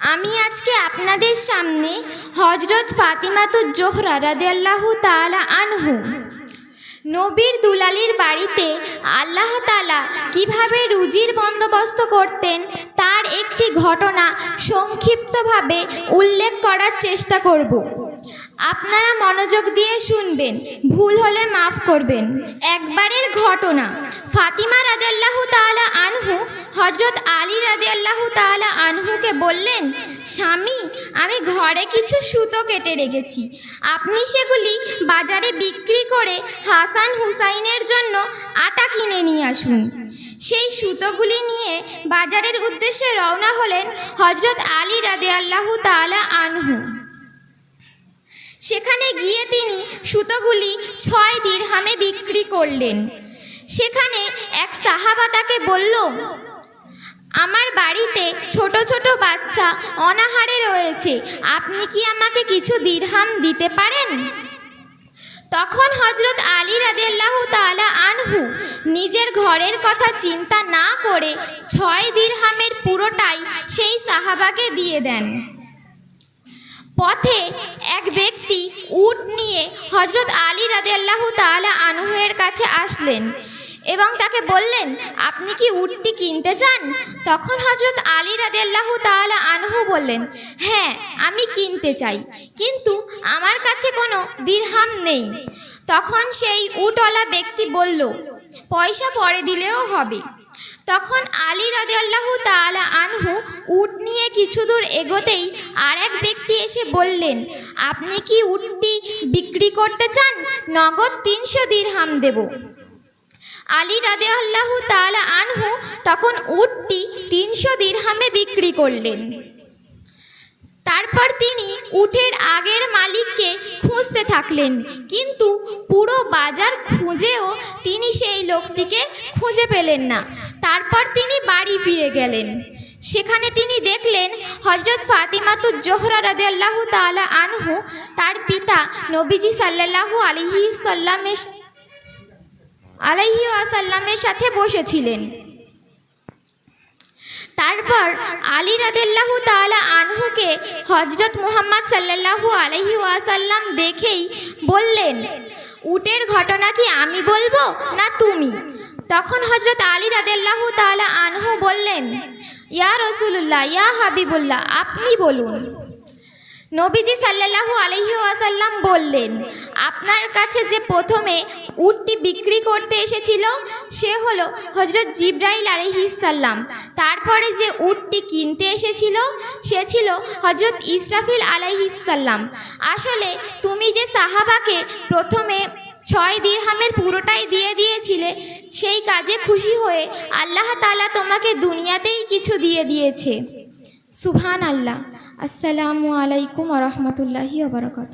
আমি আজকে আপনাদের সামনে হজরত ফাতিমাতুজ জোহরা রাদিয়াল্লাহু তাআলা আনহু। নবীর দুলালির বাড়িতে আল্লাহ তালা কীভাবে রুজির বন্দোবস্ত করতেন, তার একটি ঘটনা সংক্ষিপ্তভাবে উল্লেখ করার চেষ্টা করব। আপনারা মনোযোগ দিয়ে শুনবেন, ভুল হলে মাফ করবেন। একবারের ঘটনা, ফাতিমা রাদিয়াল্লাহু তাআলা আনহু হজরত আলী রাদিয়াল্লাহু তাআলা আনহুকে বললেন, স্বামী, আমি ঘরে কিছু সুতো কেটে রেখেছি। আপনি সেগুলি বাজারে বিক্রি করে হাসান হুসাইনের জন্য আটা কিনে নিয়ে আসুন। সেই সুতোগুলি নিয়ে বাজারের উদ্দেশ্যে রওনা হলেন হজরত আলী রাদিয়াল্লাহু তাআলা আনহু। সেখানে গিয়ে তিনি সুতোগুলি ছয় দিরহামে বিক্রি করলেন। সেখানে এক সাহাবা তাকে বলল, আমার বাড়িতে ছোট ছোট বাচ্চা অনাহারে রয়েছে। আপনি কি আমাকে কিছু দিরহাম দিতে পারেন? তখন হজরত আলী রাদিয়াল্লাহ তাআলা আনহু নিজের ঘরের কথা চিন্তা না করে ছয় দিরহামের পুরোটাই সেই সাহাবাকে দিয়ে দেন। পথে এক ব্যক্তি উট নিয়ে হজরত আলী রাদিয়াল্লাহু তাআলা আনহুয়ের কাছে আসলেন। এবং তাকে বললেন, আপনি কি উটটি কিনতে চান? তখন হজরত আলী রাদিয়াল্লাহু তাআলা আনহু বললেন হ্যাঁ আমি কিনতে চাই, কিন্তু আমার কাছে কোনো দিরহাম নেই। তখন সেই উটওয়ালা ব্যক্তি বলল, পয়সা পরে দিলেও হবে। তখন আলী রাদিয়াল্লাহু তাআলা আনহু উট নিয়ে কিছু দূর এগোতেই আর এক ব্যক্তি এসে বললেন, আপনি কি উটটি বিক্রি করতে চান? নগদ তিনশো দিরহাম দেব। আলী রাদিয়াল্লাহু তাআলা আনহু তখন উটটি তিনশো দিরহামে বিক্রি করলেন। তারপর তিনি উটের আগের মালিককে খুঁজতে থাকলেন, কিন্তু পুরো বাজার খুঁজেও তিনি সেই লোকটিকে খুঁজে পেলেন না। তারপর তিনি বাড়ি ফিরে গেলেন। সেখানে তিনি দেখলেন হজরত ফাতিমাতুজ জোহরা রাদিয়াল্লাহু তাআলা আনহু তার পিতা নবীজি সাল্লাল্লাহু আলাইহি সাল্লামের আলাইহি ওয়াসাল্লামের সাথে বসেছিলেন। তারপর আলী রাদিল্লাহু তাআলা আনহুকে হজরত মুহাম্মদ সাল্লাল্লাহু আলাইহি ওয়াসাল্লাম দেখেই বললেন, উটের ঘটনা কি আমি বলব না তুমি? তখন হজরত আলী রাদিল্লাহু তাআলা আনহু বললেন, ইয়া রসুল্লাহ ইয়া হাবিবুল্লাহ, আপনি বলুন। নবীজি সাল্লাল্লাহু আলহি ওয়াসাল্লাম বললেন, আপনার কাছে যে প্রথমে উটটি বিক্রি করতে এসেছিল, সে হলো হজরত জিব্রাইল আলহিসাল্লাম তারপরে যে উটটি কিনতে এসেছিল, সে ছিল হজরত ইসরাফিল আলাইহিসাল্লাম আসলে তুমি যে সাহাবাকে প্রথমে ছয় দিরহামের পুরোটাই দিয়ে দিয়েছিলে, সেই কাজে খুশি হয়ে আল্লাহ তালা তোমাকে দুনিয়াতেই কিছু দিয়ে দিয়েছে। সুবহান আল্লাহ আসসালামু আলাইকুম রহমতুল্লাহি ওবরাকাত